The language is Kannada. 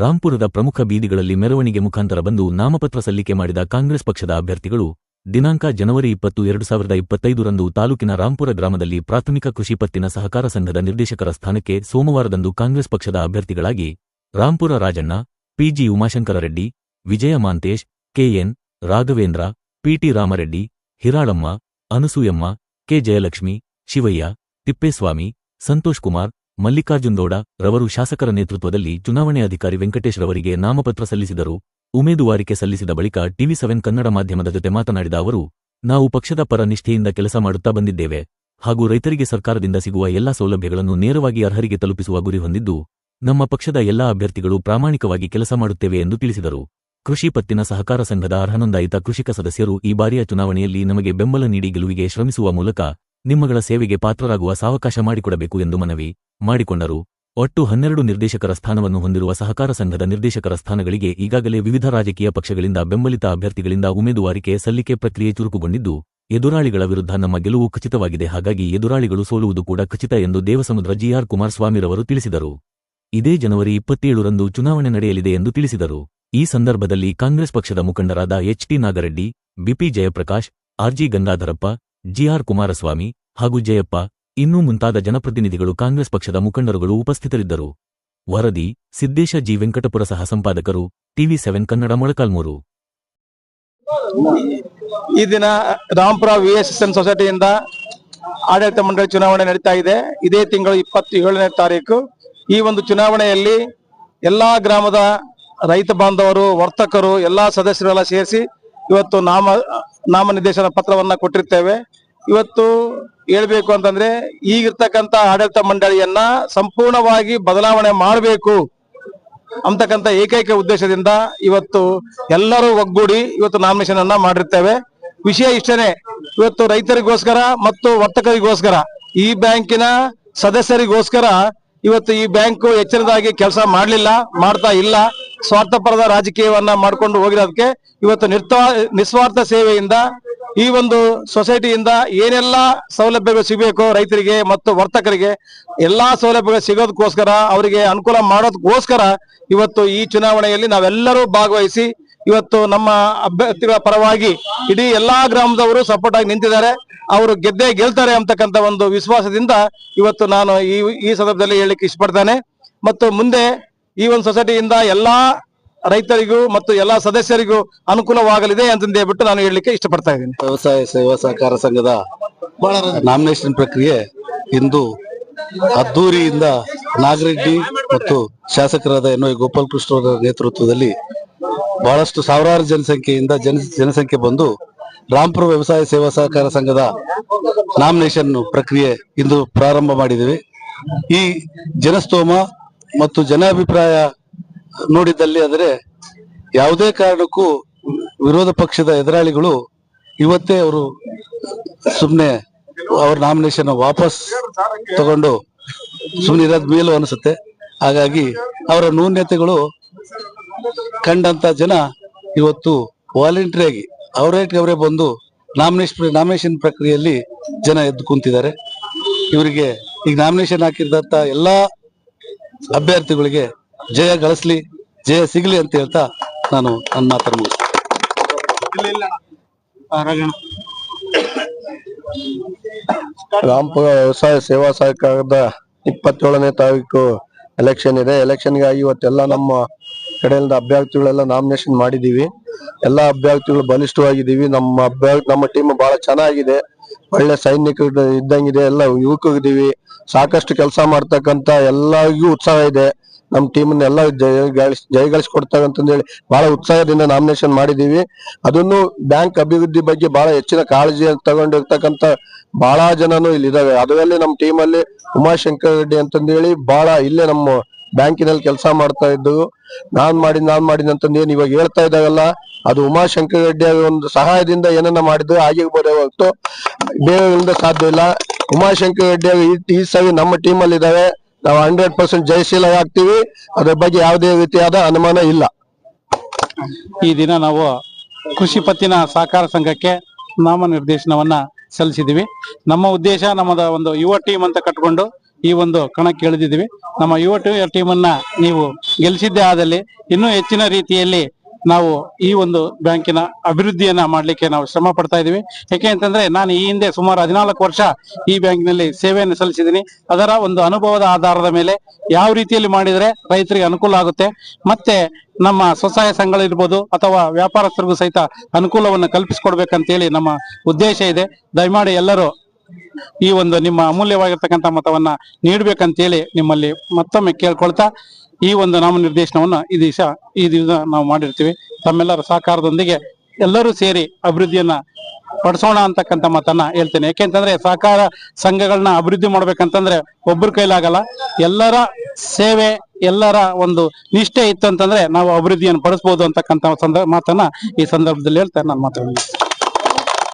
ರಾಂಪುರದ ಪ್ರಮುಖ ಬೀದಿಗಳಲ್ಲಿ ಮೆರವಣಿಗೆ ಮುಖಾಂತರ ಬಂದು ನಾಮಪತ್ರ ಸಲ್ಲಿಕೆ ಮಾಡಿದ ಕಾಂಗ್ರೆಸ್ ಪಕ್ಷದ ಅಭ್ಯರ್ಥಿಗಳು ದಿನಾಂಕ ಜನವರಿ ಇಪ್ಪತ್ತು, ಎರಡು ಸಾವಿರದ ಇಪ್ಪತ್ತೈದರಂದು ತಾಲೂಕಿನ ರಾಂಪುರ ಗ್ರಾಮದಲ್ಲಿ ಪ್ರಾಥಮಿಕ ಕೃಷಿ ಪತ್ತಿನ ಸಹಕಾರ ಸಂಘದ ನಿರ್ದೇಶಕರ ಸ್ಥಾನಕ್ಕೆ ಸೋಮವಾರದಂದು ಕಾಂಗ್ರೆಸ್ ಪಕ್ಷದ ಅಭ್ಯರ್ಥಿಗಳಾಗಿ Rampura Rajanna, P G Umashankara Reddy, Vijaya Manthesh, K N Raghavendra, P T Ramareddy, Hiralamma, Anasuyamma, K. Jayalakshmi, Shivaiah, Tippeswamy, Santosh Kumar Mallikarjun Gowda ರವರು ಶಾಸಕರ ನೇತೃತ್ವದಲ್ಲಿ ಚುನಾವಣೆ ಅಧಿಕಾರಿ ವೆಂಕಟೇಶ್ ರವರಿಗೆ ನಾಮಪತ್ರ ಸಲ್ಲಿಸಿದರು. ಉಮೇದುವಾರಿಕೆ ಸಲ್ಲಿಸಿದ ಬಳಿಕ ಟಿವಿ ಸೆವೆನ್ ಕನ್ನಡ ಮಾಧ್ಯಮದ ಜೊತೆ ಮಾತನಾಡಿದ ಅವರು, ನಾವು ಪಕ್ಷದ ಪರ ನಿಷ್ಠೆಯಿಂದ ಕೆಲಸ ಮಾಡುತ್ತಾ ಬಂದಿದ್ದೇವೆ. ಹಾಗೂ ರೈತರಿಗೆ ಸರ್ಕಾರದಿಂದ ಸಿಗುವ ಎಲ್ಲಾ ಸೌಲಭ್ಯಗಳನ್ನು ನೇರವಾಗಿ ಅರ್ಹರಿಗೆ ತಲುಪಿಸುವ ಗುರಿ ಹೊಂದಿದ್ದು, ನಮ್ಮ ಪಕ್ಷದ ಎಲ್ಲಾ ಅಭ್ಯರ್ಥಿಗಳು ಪ್ರಾಮಾಣಿಕವಾಗಿ ಕೆಲಸ ಮಾಡುತ್ತೇವೆ ಎಂದು ತಿಳಿಸಿದರು. ಕೃಷಿ ಪತ್ತಿನ ಸಹಕಾರ ಸಂಘದ ಅರ್ಹನೊಂದಾಯಿತ ಕೃಷಿಕ ಸದಸ್ಯರು ಈ ಬಾರಿಯ ಚುನಾವಣೆಯಲ್ಲಿ ನಮಗೆ ಬೆಂಬಲ ನೀಡಿ ಗೆಲುವಿಗೆ ಶ್ರಮಿಸುವ ಮೂಲಕ ನಿಮ್ಮಗಳ ಸೇವೆಗೆ ಪಾತ್ರರಾಗುವ ಸಾವಕಾಶ ಮಾಡಿಕೊಡಬೇಕು ಎಂದು ಮನವಿ. ಮಾಡಿಕೊಂಡರು. ಒಟ್ಟು ಹನ್ನೆರಡು ನಿರ್ದೇಶಕರ ಸ್ಥಾನವನ್ನು ಹೊಂದಿರುವ ಸಹಕಾರ ಸಂಘದ ನಿರ್ದೇಶಕರ ಸ್ಥಾನಗಳಿಗೆ ಈಗಾಗಲೇ ವಿವಿಧ ರಾಜಕೀಯ ಪಕ್ಷಗಳಿಂದ ಬೆಂಬಲಿತ ಅಭ್ಯರ್ಥಿಗಳಿಂದ ಉಮೇದುವಾರಿಕೆ ಸಲ್ಲಿಕೆ ಪ್ರಕ್ರಿಯೆ ಚುರುಕುಗೊಂಡಿದ್ದು, ಎದುರಾಳಿಗಳ ವಿರುದ್ಧ ನಮ್ಮ ಗೆಲುವು ಖಚಿತವಾಗಿದೆ. ಹಾಗಾಗಿ ಎದುರಾಳಿಗಳು ಸೋಲುವುದು ಕೂಡ ಖಚಿತ ಎಂದು ದೇವಸಮುದ್ರ ಜಿಆರ್ ಕುಮಾರಸ್ವಾಮಿರವರು ತಿಳಿಸಿದರು. ಇದೇ ಜನವರಿ ಇಪ್ಪತ್ತೇಳರಂದು ಚುನಾವಣೆ ನಡೆಯಲಿದೆ ಎಂದು ತಿಳಿಸಿದರು. ಈ ಸಂದರ್ಭದಲ್ಲಿ ಕಾಂಗ್ರೆಸ್ ಪಕ್ಷದ ಮುಖಂಡರಾದ H T Nagareddy B P Jayaprakash R G Gangadharappa G R Kumaraswamy ಹಾಗೂ ಜಯಪ್ಪ ಇನ್ನೂ ಮುಂತಾದ ಜನಪ್ರತಿನಿಧಿಗಳು ಕಾಂಗ್ರೆಸ್ ಪಕ್ಷದ ಮುಖಂಡರುಗಳು ಉಪಸ್ಥಿತರಿದ್ದರು. ವರದಿ, ಸಿದ್ದೇಶ ಜಿ ವೆಂಕಟಪುರ ಸಹ ಸಂಪಾದಕರು, ಟಿವಿ ಸೆವೆನ್ ಕನ್ನಡ ಮೊಳಕಾಲ್ಮೂರು. ಈ ದಿನ Rampura VSSN S S N ಸೊಸೈಟಿಯಿಂದ ಆಡಳಿತ ಮಂಡಳಿ ಚುನಾವಣೆ ನಡೀತಾ ಇದೆ. ಇದೇ ತಿಂಗಳು ಇಪ್ಪತ್ತು ಏಳನೇ ತಾರೀಕು. ಈ ಒಂದು ಚುನಾವಣೆಯಲ್ಲಿ ಎಲ್ಲಾ ಗ್ರಾಮದ ರೈತ ಬಾಂಧವರು, ವರ್ತಕರು, ಎಲ್ಲಾ ಸದಸ್ಯರೆಲ್ಲ ಸೇರಿಸಿ ಇವತ್ತು ನಾಮ ನಾಮನಿರ್ದೇಶನ ಪತ್ರವನ್ನ ಕೊಟ್ಟಿರ್ತೇವೆ. ಇವತ್ತು ಹೇಳ್ಬೇಕು ಅಂತಂದ್ರೆ ಈಗಿರ್ತಕ್ಕಂತ ಆಡಳಿತ ಮಂಡಳಿಯನ್ನ ಸಂಪೂರ್ಣವಾಗಿ ಬದಲಾವಣೆ ಮಾಡಬೇಕು ಅಂತಕ್ಕಂತ ಏಕೈಕ ಉದ್ದೇಶದಿಂದ ಇವತ್ತು ಎಲ್ಲರೂ ಒಗ್ಗೂಡಿ ಇವತ್ತು ನಾಮಿನೇಷನ್ ಅನ್ನ ಮಾಡಿರ್ತೇವೆ. ವಿಷಯ ಇಷ್ಟನೇ, ಇವತ್ತು ರೈತರಿಗೋಸ್ಕರ ಮತ್ತು ವರ್ತಕರಿಗೋಸ್ಕರ, ಈ ಬ್ಯಾಂಕಿನ ಸದಸ್ಯರಿಗೋಸ್ಕರ ಇವತ್ತು ಈ ಬ್ಯಾಂಕು ಎಚ್ಚರದಾಗಿ ಕೆಲಸ ಮಾಡಲಿಲ್ಲ, ಮಾಡ್ತಾ ಇಲ್ಲ. ಸ್ವಾರ್ಥಪರದ ರಾಜಕೀಯವನ್ನ ಮಾಡ್ಕೊಂಡು ಹೋಗಿರೋದಕ್ಕೆ ಇವತ್ತು ನಿರ್ತ ನಿಸ್ವಾರ್ಥ ಸೇವೆಯಿಂದ ಈ ಒಂದು ಸೊಸೈಟಿಯಿಂದ ಏನೆಲ್ಲ ಸೌಲಭ್ಯಗಳು ಸಿಗಬೇಕು ರೈತರಿಗೆ ಮತ್ತು ವರ್ತಕರಿಗೆ, ಎಲ್ಲಾ ಸೌಲಭ್ಯಗಳು ಸಿಗೋದಕ್ಕೋಸ್ಕರ ಅವರಿಗೆ ಅನುಕೂಲ ಮಾಡೋದಕ್ಕೋಸ್ಕರ ಇವತ್ತು ಈ ಚುನಾವಣೆಯಲ್ಲಿ ನಾವೆಲ್ಲರೂ ಭಾಗವಹಿಸಿ ಇವತ್ತು ನಮ್ಮ ಅಭ್ಯರ್ಥಿಗಳ ಪರವಾಗಿ ಇಡೀ ಎಲ್ಲಾ ಗ್ರಾಮದವರು ಸಪೋರ್ಟ್ ಆಗಿ ನಿಂತಿದ್ದಾರೆ. ಅವರು ಗೆದ್ದೇ ಗೆಲ್ತಾರೆ ಅಂತಕ್ಕಂತ ಒಂದು ವಿಶ್ವಾಸದಿಂದ ಇವತ್ತು ನಾನು ಈ ಈ ಸಂದರ್ಭದಲ್ಲಿ ಹೇಳಲಿಕ್ಕೆ ಇಷ್ಟಪಡ್ತೇನೆ. ಮತ್ತು ಮುಂದೆ ಈ ಒಂದು ಸೊಸೈಟಿಯಿಂದ ಎಲ್ಲಾ ರೈತರಿಗೂ ಮತ್ತು ಎಲ್ಲಾ ಸದಸ್ಯರಿಗೂ ಅನುಕೂಲವಾಗಲಿದೆ ಅಂತ ಹೇಳ್ಬಿಟ್ಟು ನಾನು ಹೇಳಲಿಕ್ಕೆ ಇಷ್ಟಪಡ್ತಾ ಇದ್ದೀನಿ. ವ್ಯವಸಾಯ ಸೇವಾ ಸಹಕಾರ ಸಂಘದ ನಾಮಿನೇಷನ್ ಪ್ರಕ್ರಿಯೆ ಇಂದು ಅದ್ದೂರಿಯಿಂದ ನಾಗರೆಡ್ಡಿ ಮತ್ತು ಶಾಸಕರಾದ ಎನ್ ವೈ ಗೋಪಾಲಕೃಷ್ಣ ಅವರ ನೇತೃತ್ವದಲ್ಲಿ ಬಹಳಷ್ಟು ಸಾವಿರಾರು ಜನಸಂಖ್ಯೆಯಿಂದ ಜನ ಜನಸಂಖ್ಯೆ ಬಂದು ರಾಂಪುರ ವ್ಯವಸಾಯ ಸೇವಾ ಸಹಕಾರ ಸಂಘದ ನಾಮಿನೇಷನ್ ಪ್ರಕ್ರಿಯೆ ಇಂದು ಪ್ರಾರಂಭ ಮಾಡಿದ್ದೇವೆ. ಈ ಜನಸ್ತೋಮ ಮತ್ತು ಜನಾಭಿಪ್ರಾಯ ನೋಡಿದಲ್ಲಿ ಆದರೆ ಯಾವುದೇ ಕಾರಣಕ್ಕೂ ವಿರೋಧ ಪಕ್ಷದ ಎದುರಾಳಿಗಳು ಇವತ್ತೇ ಅವರು ಸುಮ್ಮನೆ ಅವ್ರ ನಾಮಿನೇಷನ್ ವಾಪಸ್ ತಗೊಂಡು ಸುಮ್ಮನೆ ಇರೋದ್ ಮೇಲೂ ಅನಿಸುತ್ತೆ. ಹಾಗಾಗಿ ಅವರ ನ್ಯೂನ್ಯತೆಗಳು ಕಂಡಂತ ಜನ ಇವತ್ತು ವಾಲಂಟ್ರಿಯಾಗಿ ಅವರೇ ಅವರೇ ಬಂದು ನಾಮಿನೇಷನ್ ನಾಮಿನೇಷನ್ ಪ್ರಕ್ರಿಯೆಯಲ್ಲಿ ಜನ ಎದ್ದು ಕುಂತಿದ್ದಾರೆ. ಇವರಿಗೆ ಈಗ ನಾಮಿನೇಷನ್ ಹಾಕಿದಂತ ಎಲ್ಲಾ ಅಭ್ಯರ್ಥಿಗಳಿಗೆ ಜಯ ಗಳಿಸ್ಲಿ ಜಯ ಸಿಗ್ಲಿ ಅಂತ ಹೇಳ್ತಾ ನಾನು ನನ್ನ ಮಾತನ್ನು ರಾಮಪುರ ವ್ಯವಸಾಯ ಸೇವಾ ಸಹಕಾರದ ಇಪ್ಪತ್ತೇಳನೇ ತಾರೀಕು ಎಲೆಕ್ಷನ್ ಇದೆ. ಎಲೆಕ್ಷನ್ಗಾಗಿ ಇವತ್ತೆಲ್ಲ ನಮ್ಮ ಕಡೆಯಿಂದ ಅಭ್ಯರ್ಥಿಗಳೆಲ್ಲ ನಾಮಿನೇಷನ್ ಮಾಡಿದೀವಿ. ಎಲ್ಲಾ ಅಭ್ಯರ್ಥಿಗಳು ಬಲಿಷ್ಠವಾಗಿದ್ದೀವಿ. ನಮ್ಮ ಅಭ್ಯರ್ಥಿ ನಮ್ಮ ಟೀಮ್ ಬಹಳ ಚೆನ್ನಾಗಿದೆ. ಒಳ್ಳೆ ಸೈನಿಕರು ಇದ್ದಂಗಿದೆ. ಎಲ್ಲ ಯುವಕರಿದ್ದೀವಿ. ಸಾಕಷ್ಟು ಕೆಲಸ ಮಾಡ್ತಕ್ಕಂತ ಎಲ್ಲರಿಗೂ ಉತ್ಸಾಹ ಇದೆ. ನಮ್ಮ ಟೀಮ್ ಎಲ್ಲ ಜಯ, ಗಳಿಸ್ ಅಂತಂದ ಹೇಳಿ ಬಹಳ ಉತ್ಸಾಹದಿಂದ ನಾಮಿನೇಷನ್ ಮಾಡಿದೀವಿ. ಅದನ್ನು ಬ್ಯಾಂಕ್ ಅಭಿವೃದ್ಧಿ ಬಗ್ಗೆ ಬಹಳ ಹೆಚ್ಚಿನ ಕಾಳಜಿ ತಗೊಂಡಿರ್ತಕ್ಕಂತ ಬಹಳ ಜನನು ಇಲ್ಲಿ ಇದಾವೆ. ಅದರಲ್ಲಿ ನಮ್ಮ ಟೀಮಲ್ಲಿ ಉಮಾಶಂಕರ್ ರೆಡ್ಡಿ ಅಂತಂದೇಳಿ ಬಹಳ ಇಲ್ಲೇ ನಮ್ಮ ಬ್ಯಾಂಕಿನಲ್ಲಿ ಕೆಲಸ ಮಾಡ್ತಾ ಇದ್ದು, ನಾನ್ ಮಾಡಿ ನಾನ್ ಮಾಡಿದ್ ಅಂತಂದ ಏನ್ ಇವಾಗ ಹೇಳ್ತಾ ಇದ್ದಾವಲ್ಲ ಅದು ಉಮಾಶಂಕರ್ ರೆಡ್ಡಿ ಅವರ ಒಂದು ಸಹಾಯದಿಂದ ಏನನ್ನ ಮಾಡಿದ್ರು ಆಗಿರ್ಬೋದೇ ಹೊರತು ಬೇರೆ ಸಾಧ್ಯ ಇಲ್ಲ. ಉಮಾಶಂಕರ್ ರೆಡ್ಡಿ ಈ- ಸರಿ ನಮ್ಮ ಟೀಮ್ ಅಲ್ಲಿ ಇದಾವೆ. ನಾವು ಹಂಡ್ರೆಡ್ ಪರ್ಸೆಂಟ್ ಜಯಶೀಲ ಆಗ್ತೀವಿ. ಅದ್ರ ಬಗ್ಗೆ ಯಾವುದೇ ರೀತಿಯಾದ ಅನುಮಾನ ಇಲ್ಲ. ಈ ದಿನ ನಾವು ಕೃಷಿ ಪತ್ತಿನ ಸಹಕಾರ ಸಂಘಕ್ಕೆ ನಾಮನಿರ್ದೇಶನವನ್ನ ಸಲ್ಲಿಸಿದೀವಿ ನಮ್ಮ ಉದ್ದೇಶ ನಮ್ಮದ ಒಂದು ಯುವ ಟೀಮ್ ಅಂತ ಕಟ್ಕೊಂಡು ಈ ಒಂದು ಕಣಕ್ಕೆ ಇಳಿದಿದ್ದೀವಿ. ನಮ್ಮ ಯುವ ಟೀಮ್ ಅನ್ನ ನೀವು ಗೆಲ್ಲಿಸಿದ್ದೇ ಆದಲ್ಲಿ ಇನ್ನೂ ಹೆಚ್ಚಿನ ರೀತಿಯಲ್ಲಿ ನಾವು ಈ ಒಂದು ಬ್ಯಾಂಕಿನ ಅಭಿವೃದ್ಧಿಯನ್ನ ಮಾಡ್ಲಿಕ್ಕೆ ನಾವು ಶ್ರಮ ಪಡ್ತಾ ಇದೀವಿ. ಯಾಕೆ ಅಂತಂದ್ರೆ ನಾನು ಈ ಹಿಂದೆ ಸುಮಾರು ಹದಿನಾಲ್ಕು ವರ್ಷ ಈ ಬ್ಯಾಂಕಿನಲ್ಲಿ ಸೇವೆಯನ್ನು ಸಲ್ಲಿಸಿದ್ದೀನಿ. ಅದರ ಒಂದು ಅನುಭವದ ಆಧಾರದ ಮೇಲೆ ಯಾವ ರೀತಿಯಲ್ಲಿ ಮಾಡಿದ್ರೆ ರೈತರಿಗೆ ಅನುಕೂಲ ಆಗುತ್ತೆ, ಮತ್ತೆ ನಮ್ಮ ಸ್ವಸಹಾಯ ಸಂಘಗಳಿರ್ಬೋದು ಅಥವಾ ವ್ಯಾಪಾರಸ್ಥರಿಗೂ ಸಹಿತ ಅನುಕೂಲವನ್ನು ಕಲ್ಪಿಸಿಕೊಡ್ಬೇಕಂತೇಳಿ ನಮ್ಮ ಉದ್ದೇಶ ಇದೆ. ದಯಮಾಡಿ ಎಲ್ಲರೂ ಈ ಒಂದು ನಿಮ್ಮ ಅಮೂಲ್ಯವಾಗಿರ್ತಕ್ಕಂಥ ಮತವನ್ನ ನೀಡ್ಬೇಕಂತೇಳಿ ನಿಮ್ಮಲ್ಲಿ ಮತ್ತೊಮ್ಮೆ ಕೇಳ್ಕೊಳ್ತಾ ಈ ಒಂದು ನಾಮನಿರ್ದೇಶನವನ್ನ ಈ ದಿವಸ ಈ ದಿವಸ ನಾವು ಮಾಡಿರ್ತೀವಿ. ತಮ್ಮೆಲ್ಲರ ಸಹಕಾರದೊಂದಿಗೆ ಎಲ್ಲರೂ ಸೇರಿ ಅಭಿವೃದ್ಧಿಯನ್ನ ಪಡಿಸೋಣ ಅಂತಕ್ಕಂತ ಮಾತನ್ನ ಹೇಳ್ತೇನೆ. ಯಾಕೆಂತಂದ್ರೆ ಸಹಕಾರ ಸಂಘಗಳನ್ನ ಅಭಿವೃದ್ಧಿ ಮಾಡ್ಬೇಕಂತಂದ್ರೆ ಒಬ್ಬರ ಕೈಲಾಗಲ್ಲ. ಎಲ್ಲರ ಸೇವೆ, ಎಲ್ಲರ ಒಂದು ನಿಷ್ಠೆ ಇತ್ತು ಅಂತಂದ್ರೆ ನಾವು ಅಭಿವೃದ್ಧಿಯನ್ನು ಪಡಿಸಬಹುದು ಅಂತಕ್ಕಂಥ ಮಾತನ್ನ ಈ ಸಂದರ್ಭದಲ್ಲಿ ಹೇಳ್ತಾ ನಾನು ಮಾತಾಡ್ತೀನಿ